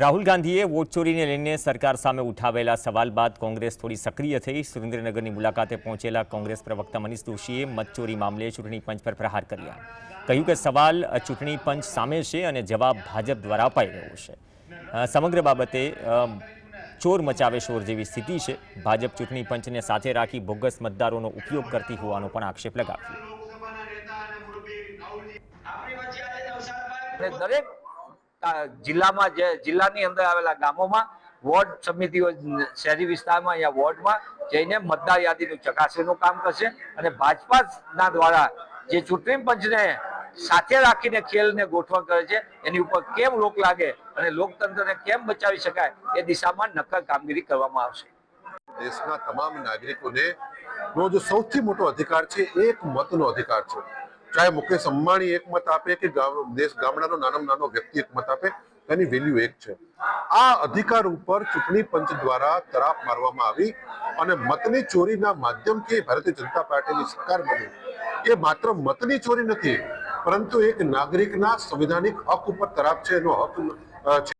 રાહુલ ગાંધીએ વોટ ચોરીને લઈને સરકાર સામે ઉઠાવેલા સવાલ બાદ કોંગ્રેસ થોડી સક્રિય થઈ. સુરેન્દ્રનગરની મુલાકાતે પહોંચેલા કોંગ્રેસ પ્રવક્તા મનીષ દોશીએ મતચોરી મામલે ચૂંટણી પંચ પર પ્રહાર કર્યા. કહ્યું કે સવાલ ચૂંટણી પંચ સામે છે અને જવાબ ભાજપ દ્વારા અપાઈ રહ્યો છે. સમગ્ર બાબતે ચોર મચાવે શોર જેવી સ્થિતિ છે. ભાજપ ચૂંટણી પંચને સાથે રાખી બોગસ મતદારોનો ઉપયોગ કરતી હોવાનો પણ આક્ષેપ લગાવ્યો. દરેક જિલ્લામાં જે જિલ્લાની અંદર આવેલા ગામોમાં વોર્ડ સમિતિઓ શહેરી વિસ્તારમાં યા વોર્ડમાં જઈને મતદાર યાદીનું ચકાસણીનું કામ કરશે અને ભાજપાના દ્વારા જે ચૂંટણી પંચને સાથે રાખીને ખેલને ગોઠવણ કરે છે, એની ઉપર કેમ રોક લાગે અને લોકતંત્રને કેમ બચાવી શકાય એ દિશામાં નક્કર કામગીરી કરવામાં આવશે. દેશના તમામ નાગરિકોને નો જે સૌથી મોટો અધિકાર છે, એક મતનો અધિકાર છે. ચાહે મુકેશ અંબાણી એક આપે કે દેશ ગામડાનો નાનામાં નાનો વ્યક્તિ એક આપે, તેની વેલ્યુ એક છે. આ અધિકાર ઉપર ચૂંટણી પંચ દ્વારા તરાપ મારવામાં આવી અને મતની ચોરીના માધ્યમથી ભારતીય જનતા પાર્ટીની સરકાર બની. એ માત્ર મતની ચોરી નથી, પરંતુ એક નાગરિકના સંવિધાનિક હક ઉપર તરાપ છે, એનો હક છે.